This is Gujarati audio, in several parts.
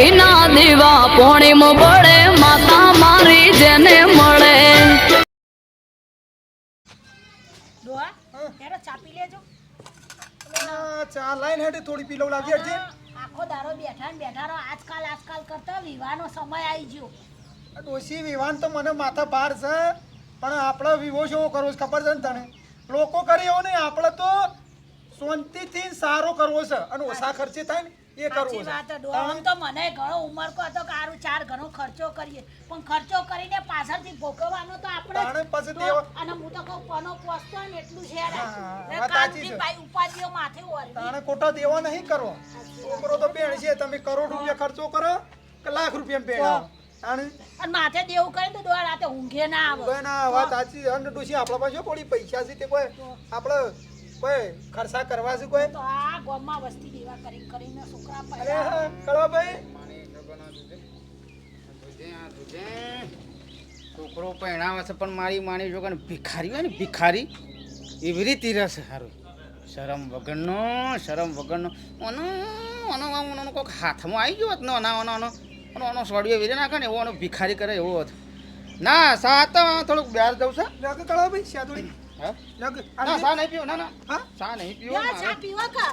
ઘીના દીવા પોણીમ પડે માતા મારી જેને મળે. ચાપી લેજો. ચા લાઈન હેઠે થોડી પીલો લાગી હટજે આખો દારો બેઠા ને બેઠા રહો આજકાલ આજકાલ કરતા વિવાહનો સમય આવી ગયો. આ ડોશી વિવાહ તો મને માથા ભાર છે પણ આપણે વિવો જેવો કરવો છે ખબર છે ને તને? લોકો કરે એવો નહીં આપણે તો શાંતિથી સારો કરવો છે. અને ઓછા ખર્ચે થાય ને. એ કરવો. આમ તો મને ઘણો ઉંમર કો હતો કે હારું ચાર ઘણો ખર્ચો કરીએ. પણ ખર્ચો કરીને પાછળથી ભોગવવાનો તો આપણે. પછી અને હું તો કહું પનો પોસતો ને એટલું સાચી કામથી ભાઈ ઉપાધિઓ માથે ઓરવી. તાણે ખોટા દેવો નહીં કરવો. છોકરો તો બેણ છે તમે કરોડ રૂપિયા ખર્ચો કરો કે લાખ રૂપિયા બેણ અને માથે દેવું કરે તો ડોહા રાતે ઊંઘે ના આવે. ના વાત સાચી અને ડોશી આપણા પાસે થોડી પૈસા છે તે કોઈ આપણે કોઈ ખર્ચા કરવા છે કોઈ? તો આ ગામમાં વસ્તી દેવા કરી કરીને છોકરા અરે પૈસા હા, કળવાભાઈ છોકરો પહેણાવે છે પણ મારી માની જો કે ભિખારી હોય ને ભિખારી. એવી રીતે રહેશે સારું શરમ વગરનો શરમ વગરનો. ઓનો ઓનો આમ ઓનો કોઈક હાથમાં આવી ગયો હોત ને ઓના ઓનો ઓનો ઓનો ઓનો સોડિયો વીરે નાખે ને એવો ઓનો ભિખારી કરે એવો હતો. ના સાત થોડુંક બહાર દઉં છે. શાદુડી હા લાગ ના સા નહીં પીવો ના ના. હા? સા નહીં પીવો ચા પીવા કા?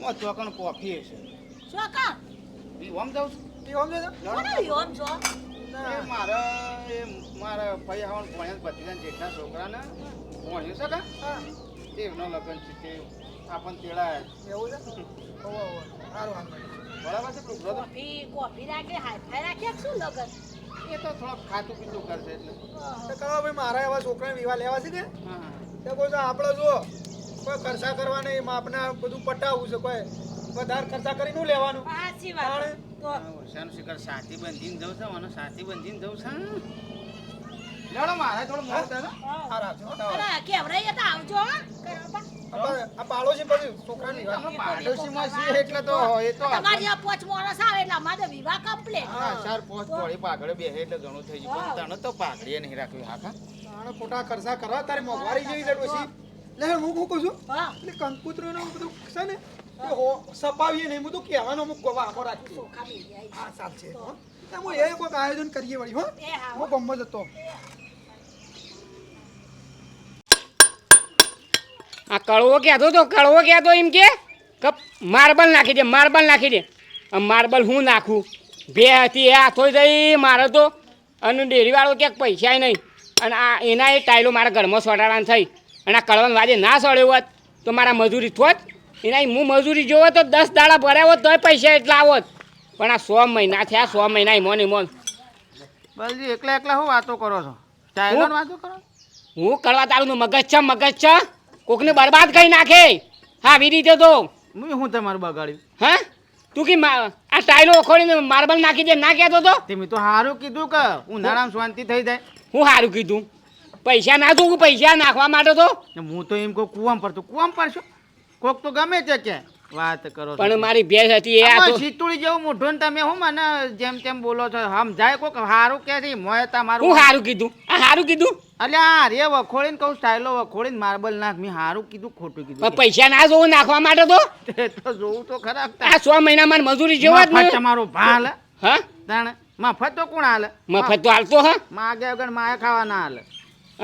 હું ચોકણ કોફી છે શું કા? પીવો જાઉં છું. પીવામ છો? કોને યોમ છો એ મારા એ મારા ભાઈ આવવાનું ભણ્યા ભત્રીજા જેઠના છોકરાને ભણ્યું છે કા? હા. દેવનો લગ્ન છે તે આપણ તેડાય. એવું છે? ઓહો. સારું બરાબર છે કોફી કોફી રાખે હાઈ રાખે શું લગન? એ તો થોડોક ખાતું પીતું કરશે એટલે. તો ભાઈ મારા એવા છોકરાને વિવાહ લેવા છે કે? તો કોઈ આપણે જો કોઈ ખર્ચા કરવા નહીં આપણે બધું પટાવવું છે કોઈ વધારે ખર્ચા કરીને નું લેવાનું? સાચી વાત. તો વર્ષાનું શિખર સાથી બંધીને જવું છે મને સાથી બંધીને જવું છે. લેવડો મારે થોડું મોડું થાય ને. આ અરે કેવરાઈ તો આવજો આ આ પછી છોકરાની વિવાહ પાડોશીમાં છીએ એટલે તો એ તો તમારી આ પોચ માણસ આવે એટલે અમારે વિવાહ કમ્પ્લીટ હા ચાર પાંચ થોડી પાઘડે બેસે એટલે ઘણું થઈ ગયું. તને તો પાઘડીએ નહીં રાખ્યું હા તાણે ખોટા ખર્ચા કરવા તારે મોંઘવારી જેવી છે. ડોશી લે હું શું કહું છું? હા. એટલે કંકુતરીનું બધું છે ને હો. સપાવીએ નહીં બધું કહેવાનો અમુક ચોખા હા ચાલશે હો. હું એ કોઈક આયોજન કરીએ વળી હો. એ હા હો. હું ગમો જતો આ કડવો કહેતો તો કડવો કહેતો એમ કે? માર્બલ નાખી દે માર્બલ નાખી દે. આ માર્બલ હું નાખું? બે હતી એ હાથો થઈ મારે તો અને ડેરીવાળો ક્યાંક પૈસા નહીં. અને આ એના એ ટાઈલો મારા ઘરમાં સોટાડાને થઈ. અને આ કડવાનું વાજે ના સડ્યો હોત તો મારા મજૂરી થોત. એના હું મજૂરી જોવો તો દસ દાડા ભરાવો તોય પૈસા એટલા આવોત. પણ આ સો મહિના થયા સો મહિના ઈ મોને મોન બલજી એકલા એકલા હું વાતો કરો છો? ચાઇલો વાતો કરો? હું કરવા તારું મગજ છે મગજ છે? કોકને બરબાદ કરી નાખે. હા આવી રીતે તો. હું હું તમારું બગાડ્યું? હા? તું કે મા- આ ટાઈલો ઓખોડીને માર્બલ નાખી દે ના કહેતો તો? તમે તો સારું કીધું કે ઉનાળામાં શાંતિ થઈ જાય. હું સારું કીધું. પૈસા ના તું પૈસા નાખવા માટે તો? હું તો એમ કહું કુવામ પડતું. કુવામ પડશો? કોક તો ગમે છે કે. વાત કરો પણ મારી ભેંસ હતી એ આ સીતુળી જેવું મોઢું ને તમે હું મને જેમ તેમ બોલો છો? સમજાય કોક? હારું કે છે મોય તમારું હું સારું કીધું? આ સારું કીધું? અલ્યા રે વખોડીને કહું સ્ટાઈલો વખોડીને માર્બલ નાખ. મેં હારું કીધું ખોટું કીધું. પૈસા ના જોવું નાખવા માટે તો? તે તો જોવું તો ખરાબ આ સો મહિના મારી મજૂરી જેવા જ તમારો ભાલ. હા? તાણે મફત તો કોણ હાલે? મફત તો હાલતો હા? માગે વગર માએ ખાવા ના હાલે.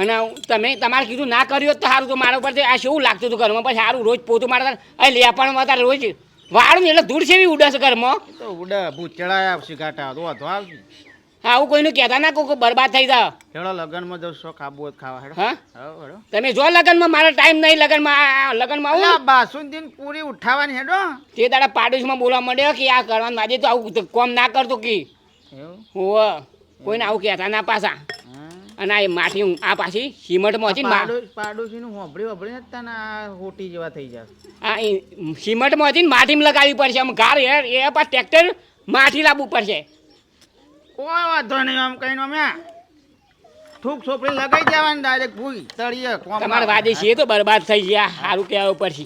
અને તમે તમારે કીધું ના કર્યું તો સારું તો મારા ઉપર આ શું લાગતું હતું ઘરમાં? પછી સારું રોજ પોતું મારતા અહીં પણ તારે રોજ વાળું એટલે ધૂળ સેવી ઉડે છે ઘરમાં. તો ઉડે ભૂત ચડાય આવશે ઘાટા. તો વાંધો આવશે હા આવું કોઈનું કહેતા ના કોઈ બરબાદ થઈ જાવ હેડો લગનમાં જવું શોખ આબુ ખાવા. હેડો. હા? તમે જો લગનમાં મારો ટાઈમ નહીં લગનમાં આ લગનમાં આવું? બાસુંદીન પૂરી ઉઠાવાની હેડો. તે દાડા પાડોશમાં બોલવા માંડ્યો કે આ કરવાનું? આજે તો આવું તો કોમ ના કરતો કે. એવું? હોવ. કોઈને આવું કહેતા ના પાછા. અને આ માટી આ પાછી સિમેન્ટમાં હતી પાડોશીનું હોંભળી હોંભળી જ તને આ હોટી જેવા થઈ જશે. આ ઈ સિમેન્ટમાં હતી ને માટીમાં લગાવવી પડશે આમ ગાર એ એ પાછું ટ્રેક્ટર માટી લાવવું પડશે. કોઈ વાંધો નહીં આમ કહીને અમે થૂક છોપડી લગાઈ જવાની ડાયરેક્ટ ભૂઈ તળીએ કોમ તમારે વાદે છે તો બરબાદ થઈ ગયા સારું કહેવું પડશે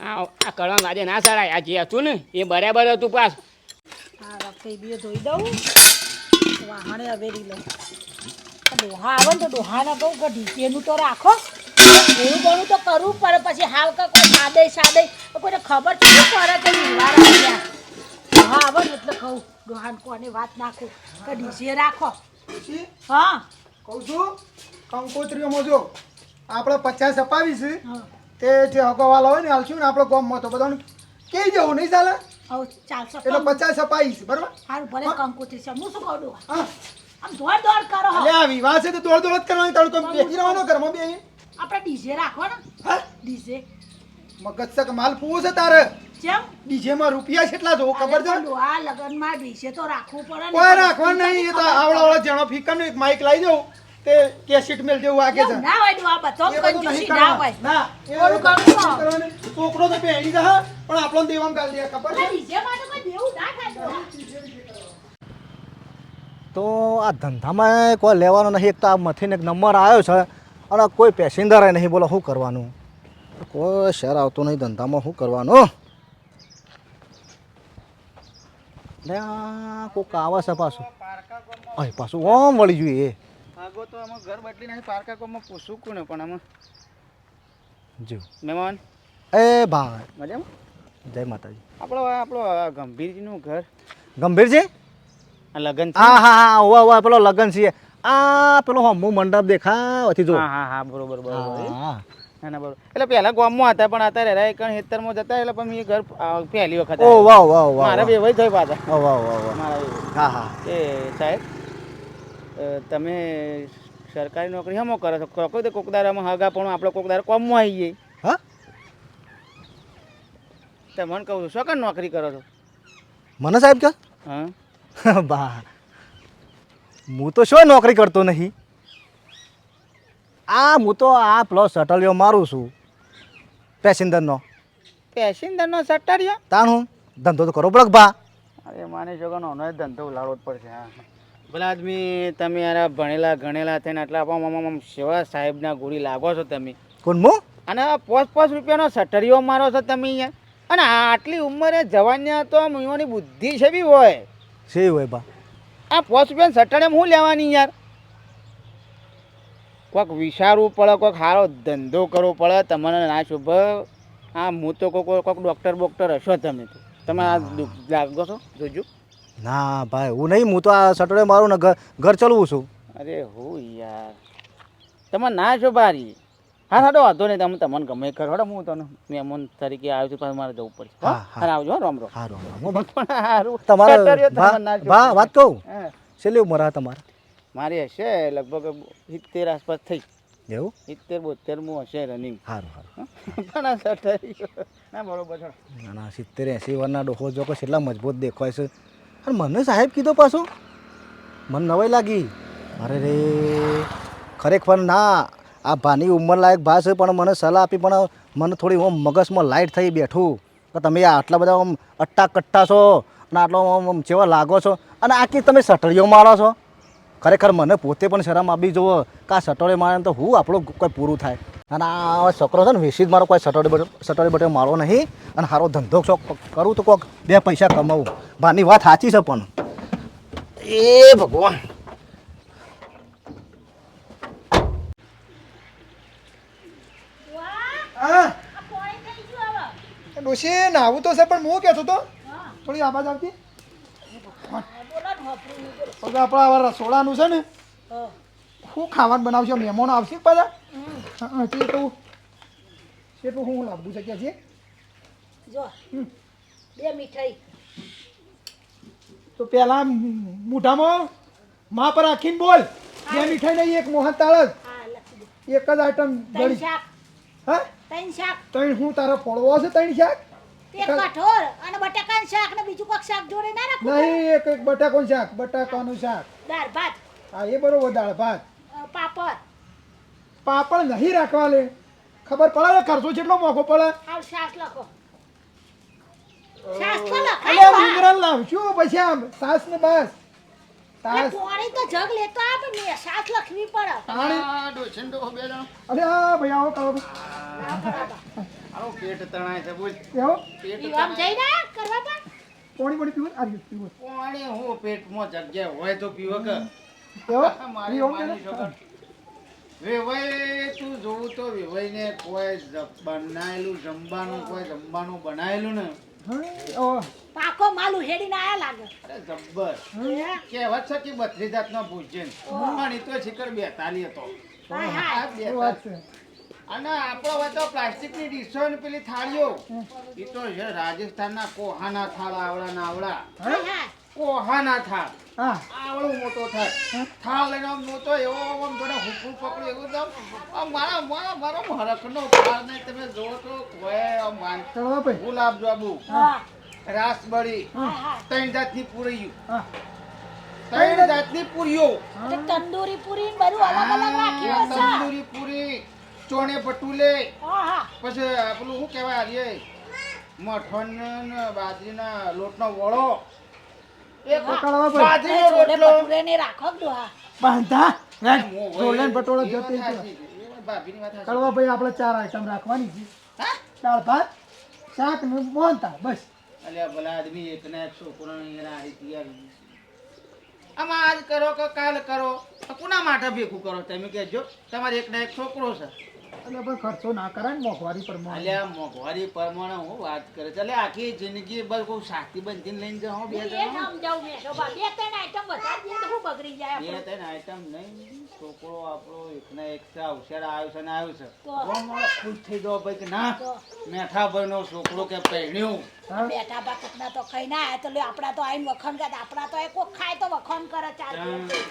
આ આ કરવા વાદે ના સરાય આ જે હતું ને એ બરાબર હતું પાસ આ રખઈ બી ધોઈ દઉં. વાહણે અવેરી લઉં. ડોહા આવે ને તો ડોહાને કહું કે ઢીકેનું તો રાખો. એવું ઘણું તો કરવું પડે. પછી હાલ કે કોઈ સાદે સાદે કોઈને ખબર છે પડે કે ડોહા આવે ને એટલે કહું ડોહાને કોને વાત નાખું? કે ડીજે રાખો. હા. કહું છું? કંકોત્રીઓમાં જો આપણે પચાસ અપાવીશું હા. તે જે હગવાલા હોય ને હાલશું ને આપણે ગામમાં તો બધાને કહી જવું નહીં ચાલે? ચાલશે એટલે પચાસ અપાવીશ બરાબર? સારું ભલે કંકોત્રી છે. હું શું કહું હા. આમ દોડ દોડ કરો હો. એટલે વિવાહ છે તો દોડ દોડ જ કરવાની તારું કોઈ બેસી રહેવાનો ઘરમાં બે આપણે ડીજે રાખો ને. હા? ડીજે. મગજ માલ ફૂવો છે તારે? જેમ ડીજેમાં રૂપિયા કેટલા જોવો ખબર છે ડોહા લગનમાં ડીજે તો રાખવું પડે કોઈ રાખવાનું નહીં એ તો આવડો આવડો જણો ફીકર એક માઇક લાવી દઉં તે કેસેટ મેલ જેવું વાગે છે. ના હોય ડોહા બધો એ બધું નહીં કંજૂસી ના હોય. ના એ કરવું. છોકરો તો પહેરી દે પણ આપણો દેવામાં ગાલી દે ખબર છે? ડીજે માટે કોઈ દેવું ના થાય ડોહા. તો આ ધંધામાં કોઈ લેવાનો નહીં એક તો આ મથીને એક નંબર આવ્યો છે અને કોઈ પેસેન્જર નહીં. બોલો શું કરવાનું? કોઈ શહેર આવતો નહીં ધંધામાં શું કરવાનું? લે કોક આવે છે પાછું. અહીં પાછું ઓમ વળી જોઈએ એ. આગો તો આમાં ઘર બદલી નહીં પારકા કોમાં પૂછું કોને પણ આમાં. જો. મહેમાન. એ ભાઈ. મજામાં? જય માતાજી. આપણો આપણો ગંભીરજીનું ઘર. ગંભીરજી? લગન હા હા હા હોવા હોવા પેલો લગન છે. આ પેલો હમુ મંડપ દેખા હતી જો. હા હા હા બરોબર બરોબર. હા ના બરોબર. એટલે પહેલા ગામમાં હતા પણ અત્યારે રહ્યા કણ હેતરમાં જતા એટલે પણ મેં ઘર પહેલી વખત ઓ વાહ વાહ વાહ મારા બે થઈ પાછા. વાહ વાહ વાહ વાહ મારા હા હા. એ સાહેબ તમે સરકારી નોકરી હમો કરો છો? કોઈ તો કોકદારામાં હગા પણ આપણે કોકદાર કોમમાં આવી જઈએ હા? તમને કહું છું શું નોકરી કરો છો? મને સાહેબ કે હા? બા હું તો શું નોકરી કરતો નહીં? આ હું તો આ પ્લસ સટલિયો મારું છું પેસેન્જરનો પેસેન્જરનો સટલિયો તાણ હું ધંધો તો કરો પડક ભા અરે માને છો નો ધંધો ઉલાડવો જ પડશે હા. ભલા આદમી તમે યાર ભણેલા ગણેલા થઈને આટલા આમ સેવા સાહેબના ગોળી લાગો છો તમે. કોણ મો અને પોચ પોચ રૂપિયાનો સટરીઓ મારો છો તમે અહીંયા. અને આટલી ઉંમરે જવાન્ય તો મીવાની બુદ્ધિ છે બી હોય. છે હોય બા? આ રૂપિયાની સટરે હું લેવાની યાર? કોઈક વિચારવું પડે કોઈક સારો ધંધો કરવો પડે તમને ના શુભ. હા હું તો કોઈ કોઈક ડૉક્ટર બોક્ટર હશો તમે તો. તમે આ દુઃખ લાગો છો જોજો. ના ભાઈ હું નહીં હું તો આ સટડે મારું ને ઘર ઘર ચલવું છું. અરે હું યાર. તમે ના છો બારી હા સાડો વાંધો નહીં. તમે તમને ગમે કરો. હું તને મહેમાન તરીકે આવ્યો છું પાછું મારે જવું પડશે. હા, આવજો હા રામ રામ. હું બા હારું. તમારે જોવું. વાત કહું. છેલ્લી ઉંમર હા તમારે? મારી હશે લગભગ સિત્તેર આસપાસ થઈ. એવું? સિત્તેર બોતેર હું હશે રનિંગ સારું સારું પણ આ સટરીઓ ના બરોબર છે. ના ના સિત્તેર એંસી વરના ડોહો જો કે કેટલા મજબૂત દેખાય છે. અને મને સાહેબ કીધો પાછો. મને નવાઈ લાગી. અરે રે ખરેખર ના. આ ભાની ઉંમર લાયક ભા છે પણ મને સલાહ આપી, પણ મને થોડી હું મગજમાં લાઇટ થઈ બેઠું. કે તમે આટલા બધા આમ અટ્ટા કટ્ટા છો અને આટલો આમ જેવા લાગો છો. અને આખી તમે સટડીઓ મારો છો. ખરેખર મને પોતે પણ શરમ આપી, જુઓ કે આ સટોડે મારે તો હું આપણું કોઈ પૂરું થાય. અને આ છોકરો છે ને વેસી જ મારો કોઈ સટોડે બટે સટોડે બટે મારો નહીં. અને સારો ધંધો શોખ કરું તો કોક બે પૈસા કમાવું. ભાની વાત સાચી છે પણ. એ ભગવાન. હા. ડોશી નાવું તો છે પણ હું કહેતો તો. થોડી આવાજ આવતી? હવે આપણા આવા રસોડાનું છે ને હા. શું ખાવાનું બનાવશે મહેમાનો આવશે પાછા? હા, તું તે તો કેટલું હું લાવવું શક્યા છે? જો. બે મીઠાઈ. તો પહેલા મોઢામાં મા પર આખીને બોલ. બે મીઠાઈ નહીં એક મોહન તાળ એક જ આઈટમ ગળી. હા? ત્રણ શાક. ત્રણ હું તારા ફોડવો છે ત્રણ શાક? એક કઠોળ અને બટાકાનું શાક ને બીજું કોક શાક જોડે ના રાખું નહીં એક એક બટાકાનું શાક બટાકાનું શાક. દાળ ભાત. હા એ બરોબર દાળ ભાત. પાપડ. પાપડ નહીં રાખવા લે. ખબર પડે ને ખર્ચો કેટલો મોકો પડે? આવ શાક લખો. શાસ તો લખાય પછી આમ. સાસ ને બસ. પોણી તો જગ લેતો આપે ને શાક લખવી પડે. પાણી? આ ડોશીને બે જણો. અરે આ ભાઈ આવો કરો ના પેટ તણાય છે બોલ. એવો પેટ પીવામ જઈને કરવા પણ? પાણી પાણી પીવું આ રહ્યું, પાણી હું પેટમાં જગ્યા હોય તો પીવો કે? એવો મારી પીવો માની કે? છોકર. વેવાઈ તું જોવું તો વેવાઈને કોઈ બનાયેલું જમવાનું કોઈ જમવાનું બનાયેલું ને? પાકો માલ ઉહેડીને આયા લાગે. અરે જબ્બર. કહેવત છે કે બત્રી જાતનો ભોજન પણ એ તો શિખર બેતાલી. હતો બેતાલી. અને આપણો હોય તો પ્લાસ્ટિકની ડીશો ને પેલી થાળીઓ. એ તો છે રાજસ્થાનના કોહાના થાળ આવડા ના આવડા. કોહાના થાળ. હા. આવડો મોટો થાળ થાળ લઈને આમ મોટો એવો આમ થોડા હુકું પકડ્યું એવું તો મારા મારા મારો હરખનો થાળ ને તમે જોવો તો કોઈ આમ માન ગુલાબ જાંબુ. રાસ રાસબરી હાય, હાય. ત્રણ જાતની પૂરી હા. ત્રણ જાતની પૂરીઓ. તંદૂરી પૂરી ને બધું અલગ અલગ રાખ્યું તંદૂરી પૂરી. ચોણે પટુલે પછી પેલું શું કહેવાય આજે મઠન બાજરીના લોટનો વળો. બાજરીનો રોટલો રાખો બાંધા? જતી આપણે ચાર આઈટમ રાખવાની છે. હા? દાળ ભાત શાક ને બસ. અલ્યા ભલા આદમી એક ના એક છોકરાને એના હારી તૈયાર. આમાં આજ કરો કે કાલ કરો? તો કોના માટે ભેગું કરો? તમે કહેજો. તમારે એક ના એક છોકરો છે. એટલે પણ ખર્ચો ના કરાય ને મોંઘવારી પર અલ્યા મોંઘવારી પ્રમાણે હું વાત કરે છે. એટલે આખી જિંદગી બસ કોઈ શાંતિ બંધીને લઈને જાઓ બે હું એ જણા સમજાવું મેં તો બા, બે ત્રણ આઈટમ વધારી તો શું બગડી જાય બે ત્રણ આઈટમ નહીં છોકરો આપણો એક ના એક છે હોશિયાર આવ્યો છે ને આવ્યો છે તો? ખુશ થઈ જાઓ ભાઈ કે ના તો. મેઠાભાઈ છોકરો કે પહેણ્યો બેઠા બા કોકના તો ખાઈ ના આયા તો લે આપણા તો આઈને વખાણ કરે. આપડા તો એ કોક ખાય તો વખણ કરે ચાર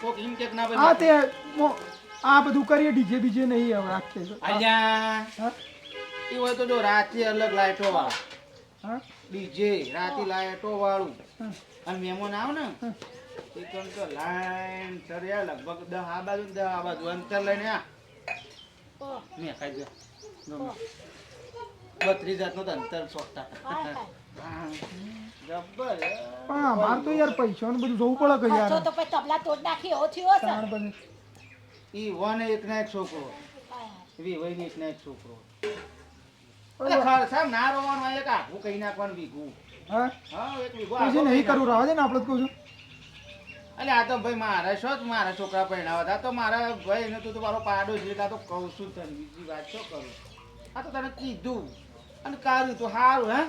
કોક એમ કે ના આ ભાઈ તે મો- આ બધું કરીએ ડીજે બીજે નહીં હવે રાખતે. અલ્યા એ હોય તો જો રાતે અલગ લાઈટો વાળા. ડીજે રાતે લાઈટો વાળું. અને મહેમાન આવ ને એ કણ તો લાઈન ચડ્યા લગભગ દહ આ બાજુ ને દહ આ બાજુ. અંતર લઈને આ. મેં ખાઈ ગયો બત્રીસ જાતનો તો અંતર. હા. જબ્બર. પણ અમારે તો યાર પૈસાનું બધું જોવું પડે કે યાર. તો પછી તબલા તોડ નાખી એવો થયો ઈ વન એક ના એક છોકરો. વી વહી એક ના એક છોકરો. સાહેબ ના રોવાનું એક આખું કહી નાખવાનું વીઘું. હા? હા એક વીઘું નહીં કરવું રાવા દે ને આપણે કહું છું. એટલે આ તો ભાઈ મારા શોખ મારા છોકરા પહેણાવા હતા. તો મારા ભાઈ ને તું તો મારો પાડો છે એટલે તો કહું છું તને બીજી વાત શું કરું? આ તો તને કીધું. અને કાઢ્યું તો સારું હે?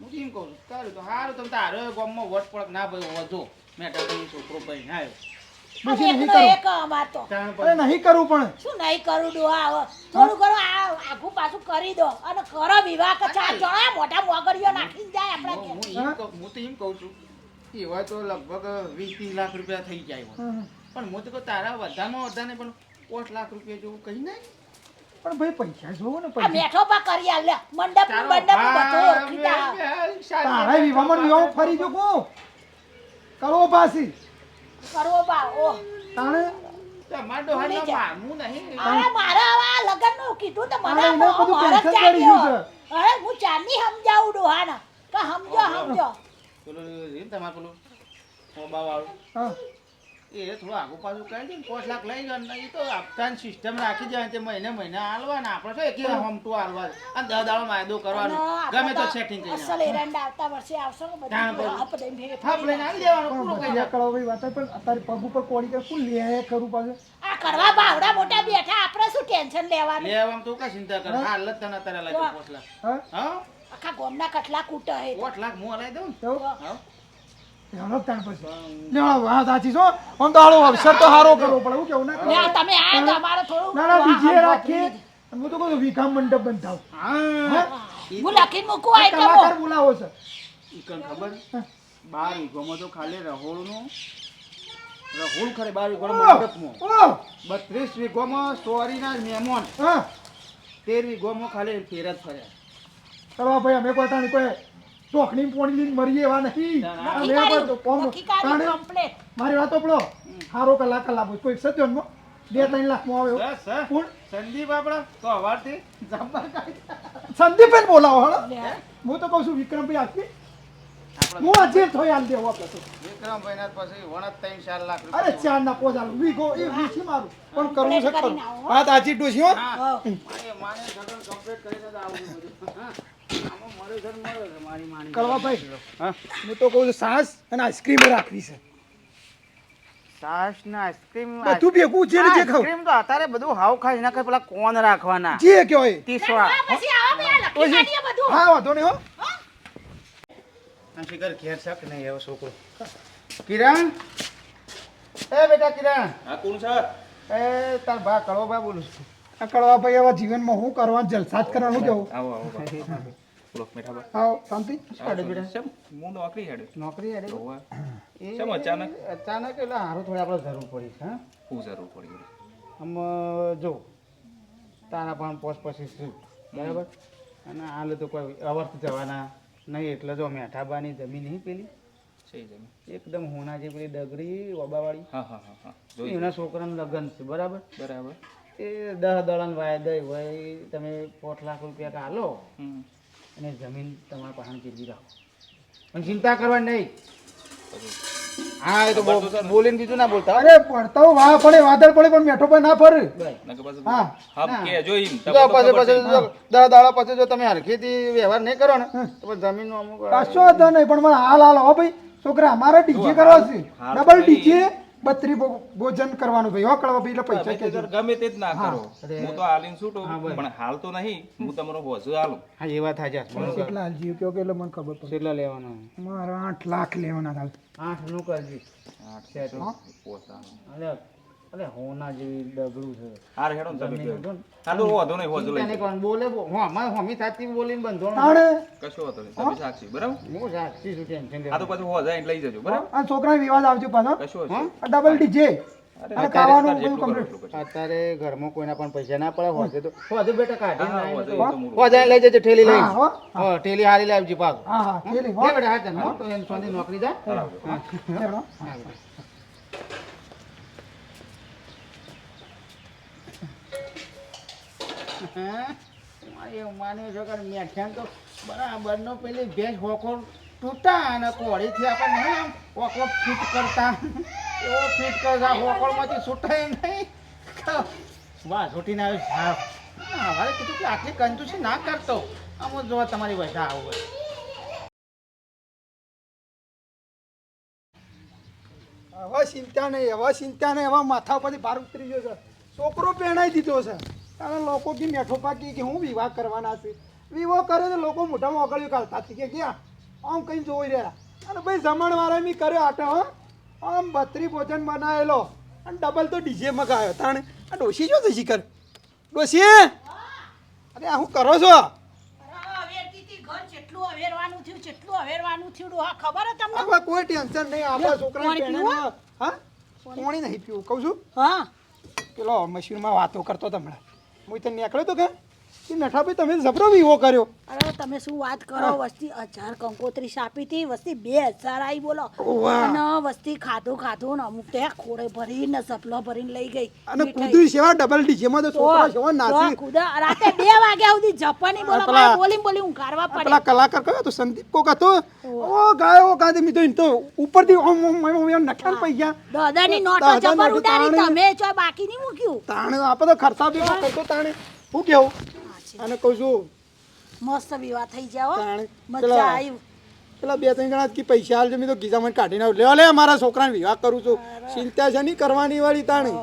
હું એમ કહું છું કાઢ્યું તો સારું તમે તારે ગામમાં વટ પડક ના ભાઈ વધો. મેં છોકરો પહેણાયો નહીં એક અરે નહીં પણ. શું નહીં કરું ડોહા? થોડું ઘણું આ આઘું પાછું કરી દો. અને કરો વિવાહ કે ચાર જણા મોટા મોગરીઓ નાખી જાય આપણે હું એમ કહું હું તો એમ કહું છું એવા તો લગભગ વીસ ત્રીસ લાખ રૂપિયા થઈ જાય પણ હું તો કહું તારા વધારમાં વધારે પણ પાંચ લાખ રૂપિયા જેવું કહી ને પણ ભાઈ પૈસા જોવો ને પૈસા મેઠો પા કરી લે. મંડપ મંડપ બધું ઓળખીતા અમે શાદી તારા વિવાહ ફરી જો કો. કરવો પાછી. કરવો બા ઓહ તાણે તમારા નહીં. અરે મારે આ લગ્નનું કીધું તો મને બધું. અરે હું ચાંદની સમજાવું ડોહાને કે સમજો સમજો પેલું એ તમારે પેલું મોબાવાળું. હા એ થોડું આગુ પાછું કરી દે પાંચ લાખ લઈ જાય ને એ તો આપતાની સિસ્ટમ રાખી જાય તે મહિને મહિને હાલવાના. આપણે શું એક હમટું હાલવા અને દસ દાડો માયદો કરવાનો. ગમે તો સેટિંગ કરી અસલ એરંડા આવતા વર્ષે આવશો ને બધા. હપ દઈને ભેગી લઈને આવી દેવાનો પૂરો કરી ભજીયા ભાઈ વાત પણ અત્યારે પગ ઉપર કોડી કે શું લે કરું પાછું? આ કરવા બાવડા મોટા બેઠા આપણે શું ટેન્શન લેવાનું? લેવામાં તું કઈ ચિંતા કર હાલ જ તને અત્યારે લાગ્યો પોસલા હા? હા? આખા ગોમના કટલા કૂટે હે. પાંચ લાખ હું હલાવી દઉં તો? હા લેવડો તાણ પછી લેવડો વાત સાચી છો? આમ તો હાલો અવસર તો હારો કરવો પડે. હું કેવું ના લે તમે આ તો થોડું ના રાખીએ. હું તો કહું છું વિકામ મંડપ બંધાવ. હા. મૂકું કલાકાર બોલાવો છે. ખબર? બાર વીઘોમાં તો ખાલી રહોળનું રહોળ ખરે બાર વીઘોનો મંડપમાં. બત્રીસ વીઘોમાં સોરીના મહેમાન. હા. તેર વીઘોમાં ખાલી ફેર જ ફર્યા. કરવા ભાઈ અમે કોઈ કોઈ ચોકડી પોણી લઈને મરીએ એવા નહીં. ના. મારી વાત પડો સારો કલાક કલાક કોઈ સજ્જનમાં બે ત્રણ લાખમાં આવે. આવ્યો સંદીપ આપડા તો અવારથી સંદીપ કાઢી. બોલાવો હળો હું. તો કહું છું વિક્રમભાઈ આપી. આપણા હું આજે થોઈ આલ દેવો આપણે તો વિક્રમભાઈના પછી વણત ત્રણ ચાર લાખ અરે ચાર ના પોચ વી ગો એ વીસી મારું. પણ કરવું છે ખરું. આવો. વાત આજી ડોસી હો. માને હો. કમ્પ્લીટ કરીને જ કરવા ભાઈ હા. હું તો કહું છું સાસ અને આઈસ્ક્રીમ રાખવી છે. છાશ ને આઈસ્ક્રીમ બધું ભેગું જે જે ખાવ. આઈસ્ક્રીમ તો અત્યારે બધું હાવ ખાઈ નાખે પેલા કોણ રાખવાના? જે કહેવાય ત્રીસવા આ પછી આવો બે આ લખી કાઢીએ બધું. હા વાંધો નહીં હો. અને ઘેર શક નહીં એવો છોકરો? કિરણ? એ બેટા કિરણ. કોણ છે? એ તાર બા કળો બા બોલું છું. આ કડવા ભાઈ એવા જીવનમાં હું કરવા જલસા જ કરવાનું કેવું આવો આવો. બા. મેઠા બા આવો શાંતિ? હેડે બેટા? શેમ હું નોકરી હેડે. નોકરી હેડે. એ અચાનક? અચાનક એટલે હારું થોડી આપણે જરૂર પડી છે હા? જરૂર પડી? આમ જો તારા પણ પોસ પછી બરાબર? અને હાલ તો કોઈ અવર્થ જવાના નહીં એટલે જો મેઠાબાની જમીન નહીં પેલી. એકદમ હોના જે પેલી ડગરી ઓબાવાળી હા હા હા એના છોકરાનું લગ્ન છે બરાબર? બરાબર. એ દહ દળન વાયદય હોય તમે પોત લાખ રૂપિયા હમ. અને જમીન તમારા પાસે ગીરવી રાખો. પણ ચિંતા કરવાની નહીં. હા એ તો બોલીને બીજું ના બોલતા. અરે પડતો વાહ પડે વાદળ પડે પણ મેઠો પણ ના ફરે. હા. હા. કે જો જો પછી પછી જો દાડા પછી જો તમે હરખીથી વ્યવહાર નહીં કરો ને તો પછી જમીનનું અમુક કશો વાંધો નહીં પણ મને હાલ હાલ હો ભાઈ. છોકરા અમારે ડીજે કરવા છે. Double DJ. બત્રી ભોજન કરવાનું ભાઈ હો ભાઈ એટલે પૈસા કે ગમે તે જ ના કરો. હું તો હાલીને છૂટું પણ હાલ તો નહીં. હું તમારો ભોજું હાલું. હા એ વાત થાય કેટલા હાલજી કયો કે એટલે મને ખબર પડે. કેટલા લેવાના? મારા આઠ લાખ લેવાના હાલ. આઠનું કરજી. આઠ પોસાનું. અલે અલે હોના જેવી ડગલું છે. હાર હેડો ને તમે કહો. હતું ને. હા તો વાંધો નહીં વાંધો લઈ નહીં બોલે હો અમારે હોમી સાચી બોલીને બંધો તાણે? કશો વાંધો નહીં. તમે સાક્ષી બરાબર? હું સાક્ષી છું ટેન્શન આ તો પછી હો જાય એટલે લઈ જજો બરાબર? આ છોકરા વિવાદ આવજો પાછો. કશો ડબલ ડીજે અરે અત્યારે ઘરમાં કોઈના પણ પૈસા ના પડે હોય તો હોજે બેટા કાઢી હોજે. હોજે લઈ જજે ઠેલી લઈ. હા, હો. હા ઠેલી હારી લાવજી પાક હા હા પેલી હો. બેટા હા તો એમ નોકરી જાય ચાલો. હા બેટા. હા, મારે એવું માન્યું છે કે મેઠિયાને તો બરાબરનો પેલી ભેંસ હોકો તૂટા અને કોળીથી આપણે નહીં હોકો કરતા. એવો ફિટ કરતા હોકોળમાંથી છૂટાય નહીં. વાહ, છૂટીને આવ્યો. સાફ મારે કીધું કે આટલી કંજૂસી ના કરતો. જ જોવા તમારી બધા આવું હોય. હવે ચિંતા નહીં હવે ચિંતા નહીં. હવે માથા ઉપરથી ભાર ઉતરી ગયો છે. છોકરો પહેણાઈ દીધો છે. કારણ લોકો કે મેઠો પાકી કે હું વિવાહ કરવાના છે? વિવાહ કરે તો લોકો મોઢામાં ઓગળ્યું કાઢતા કે ગયા? આમ કઈ જોઈ રહ્યા. અને ભાઈ જમણવાળા મી કર્યો આટો હો. આમ બત્રી ભોજન બનાવેલો. અને ડબલ તો ડીજે મગાવ્યો તાણે. આ ડોશી જો થઈ કર ડોશી? અરે આ હું કરો છો? તમને? કોઈ ટેન્શન નહીં. આપણા છોકરા પાણી નહીં પીવું. કહું છું? હા. પેલો મશીનમાં વાતો કરતો હમણાં. હું તને નીકળ્યો તો કે? કે મેઠાભાઈ તમે જબરો વિવો કર્યો. અરે તમે શું વાત કરો? વસ્તી હજાર કંકોત્રી સાપી હતી. વસ્તી બે હજાર આવી બોલો. અને વસ્તી ખાધું ખાધું ને અમુક ત્યાં ખોડે ભરીને સપલો ભરીને લઈ ગઈ. અને કુદરી સેવા ડબલ ડીજેમાં તો તો- છોકરા સેવા નાસી. કુદા રાતે બે વાગ્યા સુધી જપાની બોલો બોલી બોલી હું આ પડે. પેલા કલાકાર કયો તો સંદીપ કોક હતો. ઓ. ગાયો ઓ મી તો ઇન તો ઉપરથી ઓમ ઓમ ઓમ ઓમ નખાન પૈયા દાદાની નોટો જબર નોટો ઉડાડી. તમે જો બાકી નહીં મૂક્યું. તાણે આપણે તો ખર્ચા બી કરતો તાણે. હું કેવું? અને કહું છું મસ્ત વિવાહ થઈ જાઓ મજા આવી પેલા બે ત્રણ જણા કી પૈસા આલજો મેં તો ગીઝામાં કાઢીને આવું. લે લે મારા છોકરાને વિવાહ કરું છું. ચિંતા છે નહીં કરવાની વાળી તાણી.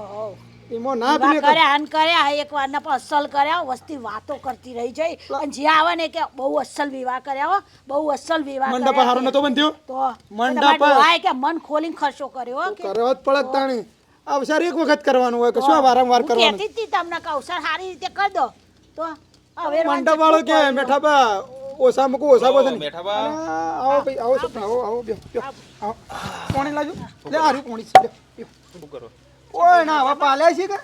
એમાં ના પેલી કર્યા આન કર્યા એક વાર ના અસલ કર્યા વસ્તી વાતો કરતી રહી જાય અને જે આવે ને કે બહુ અસલ વિવાહ કર્યા હો. બહુ અસલ વિવાહ મંડપ હારો નતો બંધ્યો. તો મંડપ. તમારે કે મન ખોલીને ખર્ચો કર્યો હો કે. કરવા જ પડે તાણી. અવસર એક વખત કરવાનું હોય કે શું વારંવાર કરવાનું? કહેતી તી હતી તમને કે અવસર સારી રીતે કર દો. તો મંડપ વાળો કે મેઠા બા ઓછા મૂકું ઓછા બધે મેઠા બા આવો ભાઈ આવો સપના આવો આવો બેહો, આવો. પાણી લાજો. લે આર્યું પાણી છે લે, બેહો. કરો? ઓય ના વા પાલ્યા છે કે?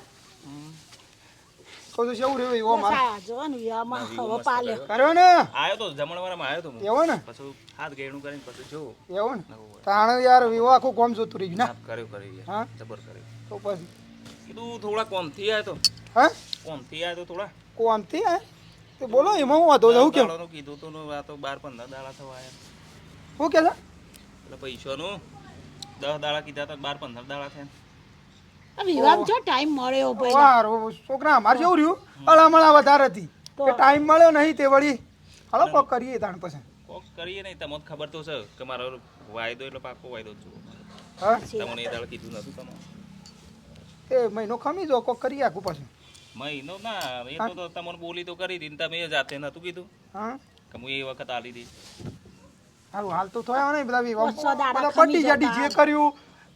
છું શેવું રહ્યું એવો મારે જો ને વિવાહમાં હવે પાલે કરો ને? આયો તો જમણવારમાં આયો તો એવો ને? પછી હાથ ગેણું કરીને પછી જો એવો ને? તાણ યાર વિવો આખું કોમ જોતું રહ્યું ના? કર્યું કર્યું હા? જબર કર્યું. તો પછી? કીધું થોડા કોમથી આયો તો. હા? કોમથી આયો તો થોડા. કોમથી હે તો બોલો એમાં હું વાંધો હું કેમ? કીધું તો આ તો બાર પંદર દાડા થવા આયા હું કે છે? એટલે પૈસાનું? દસ દાડા કીધા તો બાર પંદર દાડા થયા. વિવાહ જો ટાઈમ મળ્યો ભાઈ છોકરા અમારે જેવું રહ્યું? અળામળા વધારે હતી. કે ટાઈમ મળ્યો નહીં તે વળી. હાલો કોક કરીએ તાણ પછી. કોક કરીએ નહીં તમને ખબર તો છે કે મારો વાયદો એટલે પાકો વાયદો છું હા? તમને એ દાડા કીધું નતું તમે એ મહિનો ખમી જો કોક કરીએ આખું પાછું. મહિનો? ના એ તો તો તમને બોલી તો કરી હતી તમે એ જાતે નતું કીધું. હા. કે હું એ વખત આલી હતી હારું હાલ તો થયો ને બધા બધા પટી ગયા જતા. કર્યું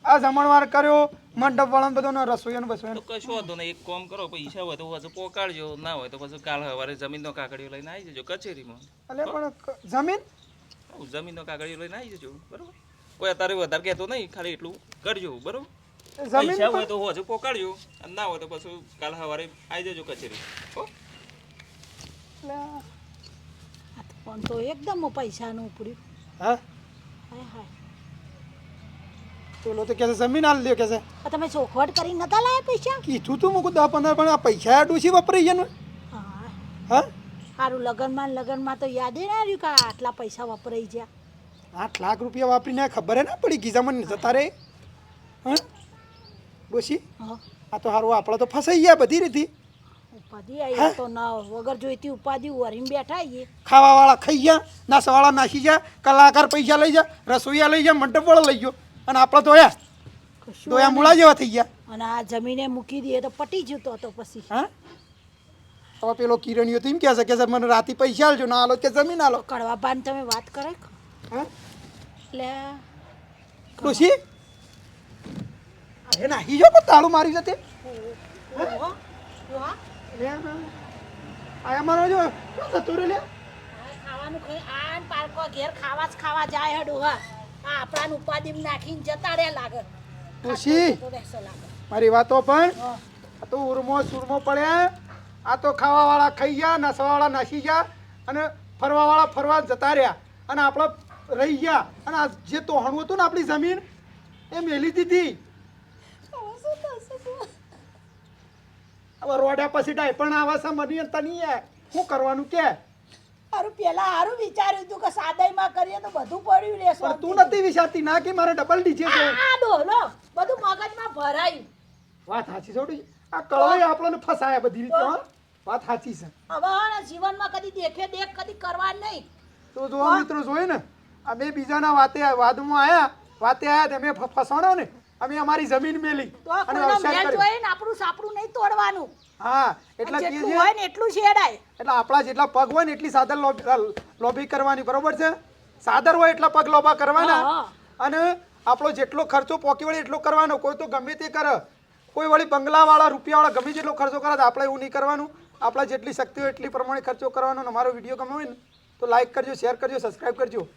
આ જમણવાર કર્યો મંડપ વાળા બધો રસોઈયા ને તો કશો કશું વાંધો નહીં એક કામ કરો પૈસા હોય તો પછી પોકાળજો ના હોય તો પછી કાલ સવારે જમીનનો કાકડીઓ લઈને આવી જજો કચેરીમાં. એટલે પણ જમીન? હું જમીનનો કાગળિયો લઈને આવી જજો બરોબર? કોઈ અત્યારે વધારે કહેતો નહીં ખાલી એટલું કરજો બરોબર? પૈસા હોય તો હજુ પોકાડજો અને ના હોય તો પછી કાલ સવારે આવી જજો કચેરી. હો? પણ તો એકદમ પૈસાનું ઉપડ્યું. હા? હાય હાય. પેલો તો કે જમીન હાલ લ્યો આ તમે ચોખવટ કરી નતા લાયા પૈસા? કીધું તું મૂકું દસ પંદર પણ આ પૈસા આ ડૂસી વપરાઈ ગયા ને હા. હા? સારું લગનમાં લગનમાં તો યાદે ના રહ્યું કે આટલા પૈસા વપરાઈ ગયા આઠ લાખ રૂપિયા વાપરીને ખબર ના પડી ગીઝામાં જતા રે? હા? ડોશી હા. આ તો સારું આપણે તો ફસાઈ ગયા બધી રીતે. ઉપાધિ આવી તો ના વગર જોઈતી ઉપાધિ વરીને બેઠા આવીએ ખાવાવાળા ખાઈ ગયા નાસવાળા નાસી ગયા કલાકાર પૈસા લઈ જા રસોઈયા લઈ જા મંડપ લઈ ગયો. અને આપણે તો યા દોયા મૂળા જેવા થઈ ગયા. અને આ જમીને મૂકી દઈએ તો પટી જતો તો પછી. હા? હવે પેલો કિરણીઓ તો એમ કહે છે કે મને રાતે પૈસા આલજો ના આલો કે જમીન આલો. કડવા બાન તમે વાત કરે હા? એટલે ડોશી? અરે નાહી જો પણ તાળું મારી જતે આ મારો જો જતો રે લે? ખાવાનું ખાઈ આન પારકો ઘેર ખાવા જ ખાવા જાય હડું હા. આ આપણાને ઉપાધિમાં નાખીને જતા રે લાગે. ડોશી તો રહેશે લાગે. મારી વાતો પણ આ તો ઉરમો સુરમો પડ્યા આ તો ખાવાવાળા ખાઈ ગયા નસવાવાળા નાસી ગયા અને ફરવાવાળા ફરવા જતા રહ્યા. અને આપણા રહી ગયા. અને આ જે તોહણું હતું ને આપણી જમીન એ મેલી દીધી. હવે રોડ્યા પછી ડાયપણ આવા મની તની હે. શું કરવાનું કે? હારું પેલા હારું વિચાર્યું તું કે સાદાઈમાં કરીએ તો બધું પડ્યું રહેશે પણ તું નથી વિચારતી ના કે મારે ડબલ ડીજે છે આ ડોલો બધું મગજમાં ભરાયું. વાત સાચી છોડી આ કળાઈ આપણને ફસાયા બધી રીતે હો. વાત સાચી છે. હવે જીવનમાં કદી દેખે દેખ કદી કરવા નહીં. તો જો મિત્રો જોઈ ને અમે બીજાના વાતે વાદમાં આયા વાતે આયા તે અમે ફસાણો ને. અમે અમારી જમીન મેલી તો અને કોઈનો વ્યવસાય મેલ જોઈએ ને આપણું સાપડું નહીં તોડવાનું. હા એટલા કે જેટલું હોય ને એટલું શેડાય એટલે આપણા જેટલા પગ હોય ને એટલી સાદર લોબી કરવાની બરોબર છે? સાદર હોય એટલા પગ લોબા કરવાના અને આપણો જેટલો ખર્ચો પોકી વળી એટલો કરવાનો કોઈ તો ગમે તે કરે. કોઈ વળી બંગલાવાળા રૂપિયાવાળા ગમે જેટલો ખર્ચો કરે તો આપણે એવું નહીં કરવાનું. આપણા જેટલી શક્તિ હોય એટલી પ્રમાણે ખર્ચો કરવાનો અને અમારો વીડિયો ગમે હોય ને તો લાઈક કરજો શેર કરજો સબસ્ક્રાઈબ કરજો.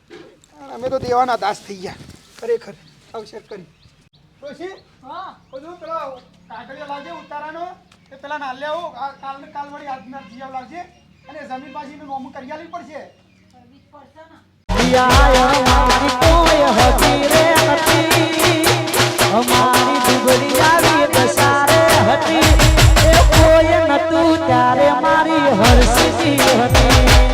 અમે તો દેવાના દાસ થઈ ગયા. ખરેખર. અવશેપ કરી ડોશી? હા. બધું પેલો કાગળિયો લાવજે ઉતારાનો એ પેલા ના લેવો કાલ ને કાલ વળી આજના જીવ લાવજે અને જમીન પાછી નોમ કરી આલવી પડશે. અમારી દુબળી આવી દસારે હતી. એ કોઈ નતું ત્યારે મારી હરસી હતી.